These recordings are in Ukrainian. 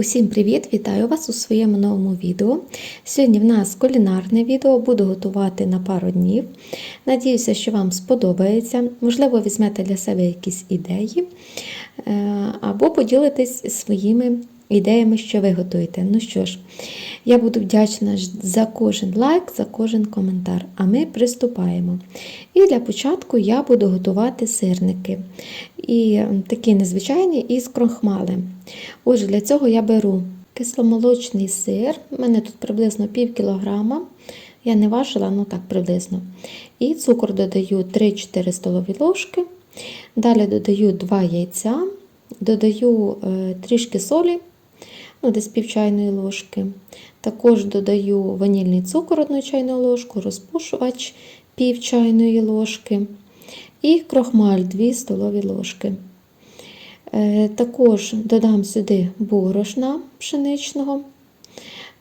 Усім привіт! Вітаю вас у своєму новому відео. Сьогодні в нас кулінарне відео, буду готувати на пару днів. Надіюся, що вам сподобається. Можливо, візьмете для себе якісь ідеї е, або поділитесь своїми ідеями, що ви готуєте. Ну що ж, я буду вдячна за кожен лайк, за кожен коментар. А ми приступаємо. І для початку я буду готувати сирники. І такі незвичайні із крохмали. Отже, для цього я беру кисломолочний сир, у мене тут приблизно пів кілограма. Я не важила, ну так приблизно. І цукор додаю 3-4 столові ложки. Далі додаю 2 яйця, додаю е, трішки солі, ну, десь пів чайної ложки. Також додаю ванільний цукор 1 чайну ложку, розпушувач пів чайної ложки і крохмаль 2 столові ложки. Е, також додам сюди борошна пшеничного,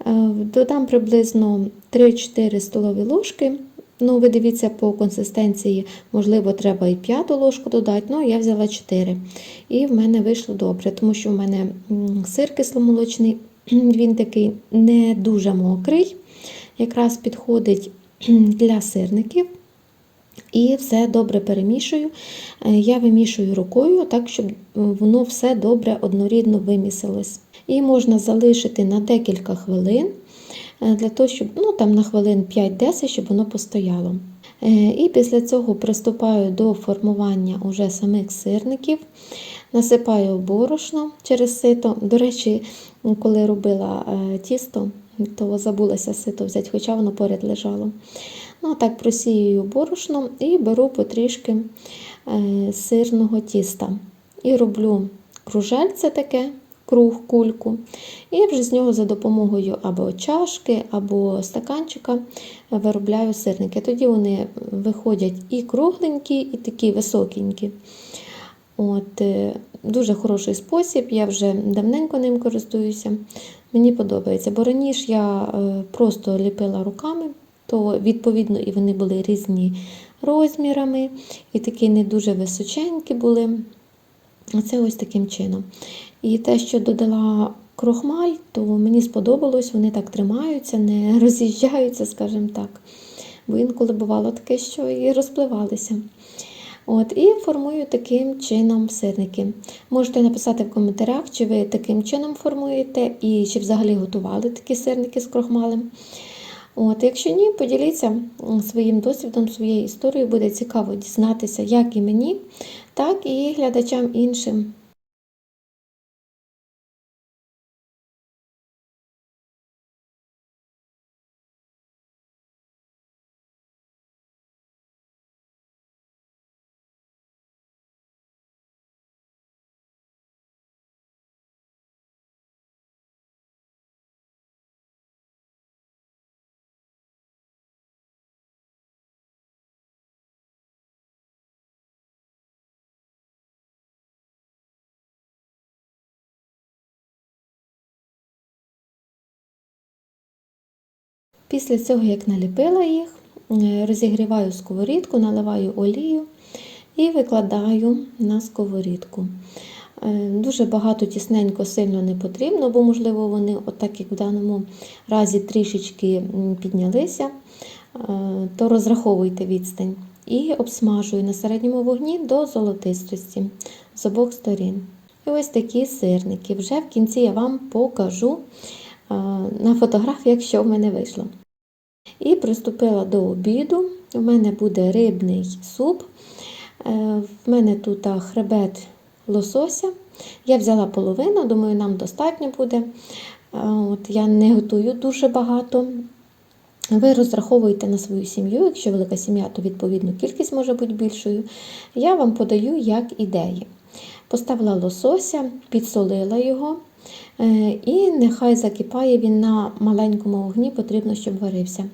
е, додам приблизно 3-4 столові ложки. Ну, ви дивіться, по консистенції, можливо, треба і п'яту ложку додати, ну я взяла 4. І в мене вийшло добре, тому що в мене сир кисломолочний, він такий не дуже мокрий, якраз підходить для сирників. І все добре перемішую. Е, я вимішую рукою, так, щоб воно все добре однорідно вимісилось. І можна залишити на декілька хвилин, е, для того, щоб ну, там на хвилин 5-10, щоб воно постояло. Е, і після цього приступаю до формування уже самих сирників. Насипаю борошно через сито. До речі, коли робила тісто, то забулася сито взяти, хоча воно поряд лежало. Ну, так просіюю борошном і беру потрішки е, сирного тіста. І роблю кружельце таке, круг, кульку. І вже з нього за допомогою або чашки, або стаканчика виробляю сирники. Тоді вони виходять і кругленькі, і такі високенькі. От, е, Дуже хороший спосіб, я вже давненько ним користуюся. Мені подобається, бо раніше я е, просто ліпила руками то відповідно і вони були різні розмірами, і такі не дуже височенькі були. Оце ось таким чином. І те, що додала крохмаль, то мені сподобалось, вони так тримаються, не роз'їжджаються, скажімо так. Бо інколи бувало таке, що і розпливалися. От, І формую таким чином сирники. Можете написати в коментарях, чи ви таким чином формуєте, і чи взагалі готували такі сирники з крохмалем. От, Якщо ні, поділіться своїм досвідом, своєю історією, буде цікаво дізнатися, як і мені, так і глядачам іншим. Після цього, як наліпила їх, е, розігріваю сковорідку, наливаю олію і викладаю на сковорідку. Е, дуже багато тісненько сильно не потрібно, бо, можливо, вони, отак як в даному разі, трішечки піднялися, е, то розраховуйте відстань. І обсмажую на середньому вогні до золотистості з обох сторін. І ось такі сирники. Вже в кінці я вам покажу на фотографіях, що в мене вийшло. І приступила до обіду. У мене буде рибний суп. Е, в мене тут хребет лосося. Я взяла половину, думаю, нам достатньо буде. Е, от Я не готую дуже багато. Ви розраховуєте на свою сім'ю, якщо велика сім'я, то відповідно кількість може бути більшою. Я вам подаю як ідеї. Поставила лосося, підсолила його, і нехай закипає він на маленькому вогні, потрібно, щоб варився.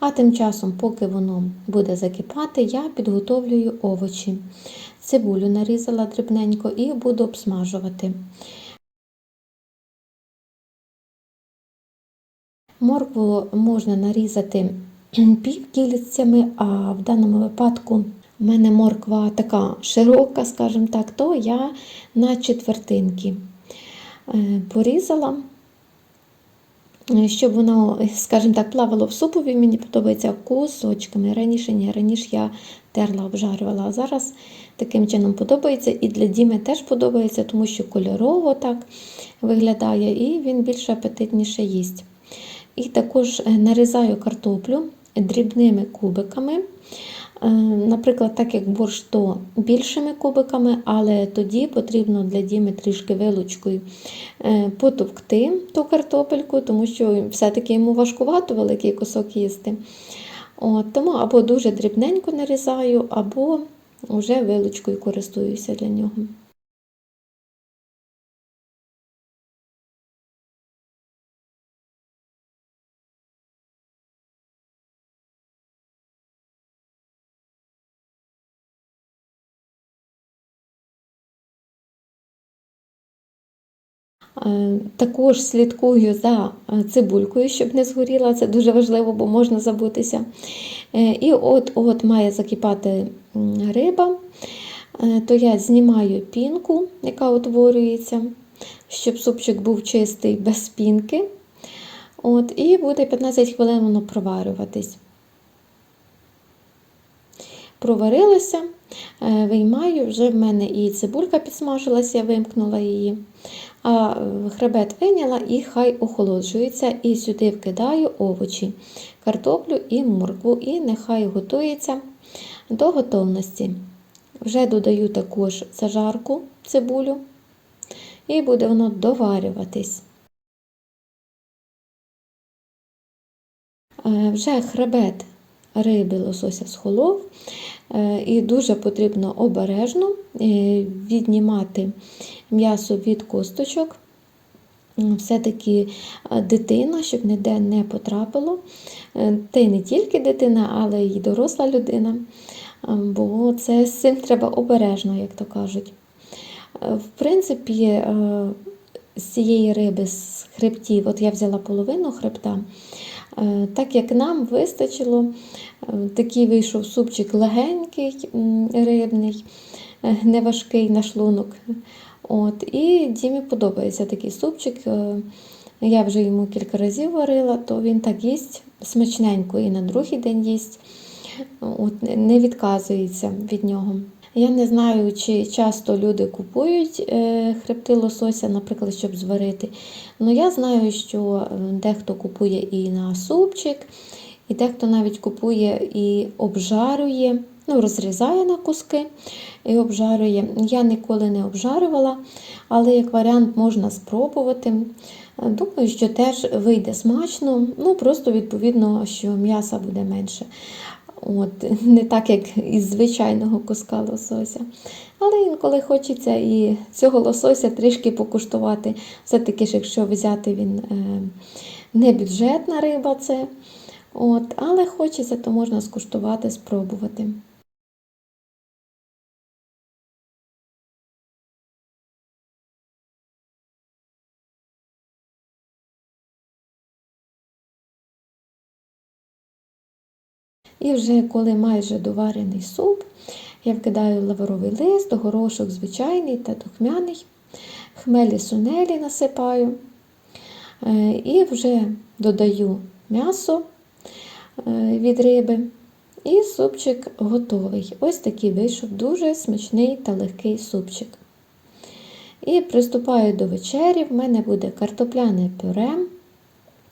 А тим часом, поки воно буде закипати, я підготовлюю овочі. Цибулю нарізала дрібненько і буду обсмажувати. Моркву можна нарізати півкільцями, а в даному випадку в мене морква така широка, скажімо так, то я на четвертинки. Е, порізала, е, щоб воно, скажімо так, плавало в супові. Мені подобається кусочками. Раніше ні, раніше я терла, обжарювала, а зараз таким чином подобається. І для Діми теж подобається, тому що кольорово так виглядає, і він більш апетитніше їсть. І також е, нарізаю картоплю дрібними кубиками. Е, Наприклад, так як борщ, то більшими кубиками, але тоді потрібно для Діми трішки вилучкою е, потовкти ту картопельку, тому що все-таки йому важкувато великий кусок їсти. От, Тому або дуже дрібненько нарізаю, або вже вилучкою користуюся для нього. Також слідкую за е, цибулькою, щоб не згоріла. Це дуже важливо, бо можна забутися. Е, І от-от має закипати риба, Е, то я знімаю пінку, яка утворюється, щоб супчик був чистий без пінки. От, І буде 15 хвилин воно проварюватись. Проварилося, е, виймаю, вже в мене і цибулька підсмажилася, я вимкнула її. А е, хребет виняла і хай охолоджується. І сюди вкидаю овочі, картоплю і моркву, і нехай готується до готовності. Вже додаю також зажарку цибулю, і буде воно доварюватись. Е, Вже хребет риби лосося схолов, е, і дуже потрібно обережно е, віднімати м'ясо від косточок. Все-таки е, дитина, щоб ніде не потрапило. Та й не тільки дитина, але й доросла людина. Бо це з цим треба обережно, як то кажуть. В принципі, з цієї риби, з хребтів, от я взяла половину хребта, так як нам вистачило, е, такий вийшов супчик легенький, рибний, е, неважкий на шлунок. От, і Дімі подобається такий супчик. Е, Я вже йому кілька разів варила, то він так їсть смачненько і на другий день їсть. От, не відказується від нього. Я не знаю, чи часто люди купують е, хребти лосося, наприклад, щоб зварити. Але я знаю, що е, дехто купує і на супчик, і дехто навіть купує і обжарює, ну, розрізає на куски і обжарює. Я ніколи не обжарювала, але як варіант можна спробувати. Думаю, що теж вийде смачно, ну просто відповідно, що м'яса буде менше. От, Не так, як із звичайного куска лосося. Але інколи хочеться і цього лосося трішки покуштувати. Все-таки якщо взяти він е, не бюджетна риба, це. От, але хочеться, то можна скуштувати, спробувати. І вже коли майже доварений суп, я вкидаю лавровий лист, горошок звичайний та духмяний, хмелі сунелі насипаю. Е, І вже додаю м'ясо е, від риби. І супчик готовий. Ось такий вийшов дуже смачний та легкий супчик. І приступаю до вечері. В мене буде картопляне пюре.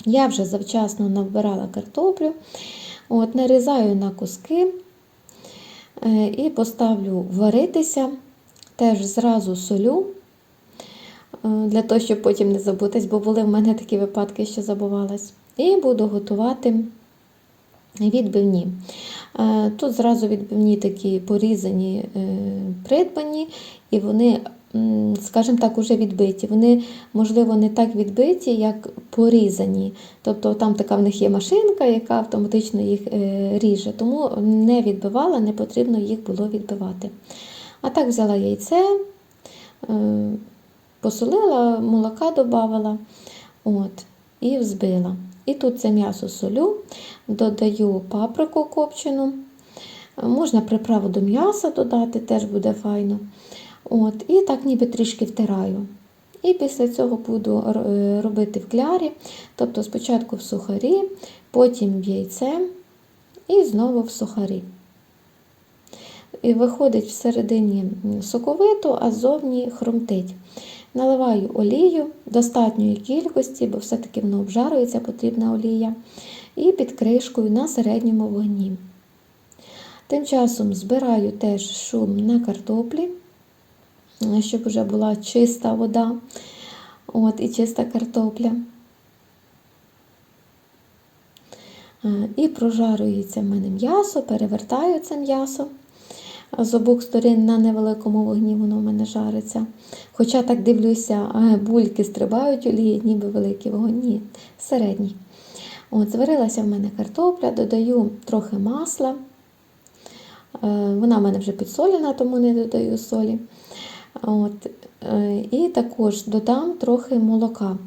Я вже завчасно навбирала картоплю. От, Нарізаю на куски е, і поставлю варитися, теж зразу солю, е, для того, щоб потім не забутись, бо були в мене такі випадки, що забувалась. І буду готувати відбивні. Е, Тут зразу відбивні такі порізані, придбані, і вони скажімо так, уже відбиті. Вони, можливо, не так відбиті, як порізані. Тобто там така в них є машинка, яка автоматично їх е, ріже. Тому не відбивала, не потрібно їх було відбивати. А так взяла яйце, е, посолила, молока додавала от, і взбила. І тут це м'ясо солю, додаю паприку копчену. Можна приправу до м'яса додати, теж буде файно. От, І так ніби трішки втираю. І після цього буду е, робити в клярі, тобто спочатку в сухарі, потім в яйце і знову в сухарі. І виходить всередині соковито, а ззовні хрумтить. Наливаю олію достатньої кількості, бо все-таки воно обжарюється, потрібна олія. І під кришкою на середньому вогні. Тим часом збираю теж шум на картоплі, щоб вже була чиста вода от, і чиста картопля. І прожарюється в мене м'ясо, перевертаю це м'ясо. З обох сторін на невеликому вогні воно в мене жариться. Хоча так дивлюся, бульки стрибають олії, ніби великий вогонь, ні. От, Зварилася в мене картопля, додаю трохи масла. Е, Вона в мене вже підсолена, тому не додаю солі. От, е, І також додам трохи молока.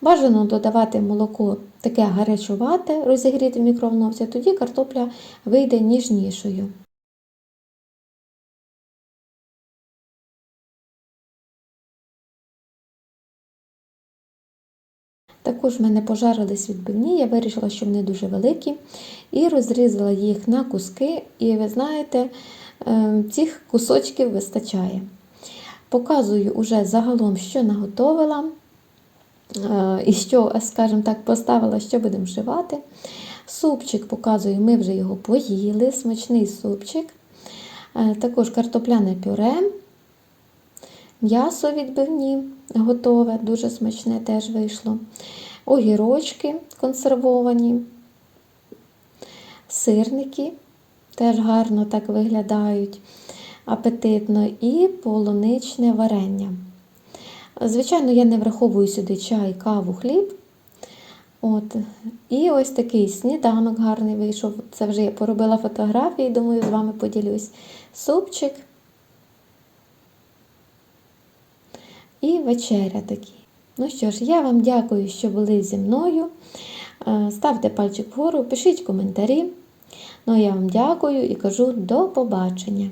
Бажано додавати молоко таке гарячувате, розігріте в мікроволновці, тоді картопля вийде ніжнішою. Також в мене пожарились відбивні, я вирішила, що вони дуже великі, і розрізала їх на куски, і ви знаєте, е, цих кусочків вистачає. Показую уже загалом, що наготовила, е, і що, скажімо так, поставила, що будемо вживати. Супчик показую, ми вже його поїли, смачний супчик. Е, Також картопляне пюре, м'ясо відбивні готове, дуже смачне теж вийшло. Огірочки консервовані, сирники теж гарно так виглядають апетитно, і полуничне варення. Звичайно, я не враховую сюди чай, каву, хліб. От. І ось такий сніданок гарний вийшов. Це вже я поробила фотографії, думаю, з вами поділюсь. Супчик. І вечеря такі. Ну що ж, я вам дякую, що були зі мною. Е, Ставте пальчик вгору, пишіть коментарі. Ну, я вам дякую і кажу до побачення.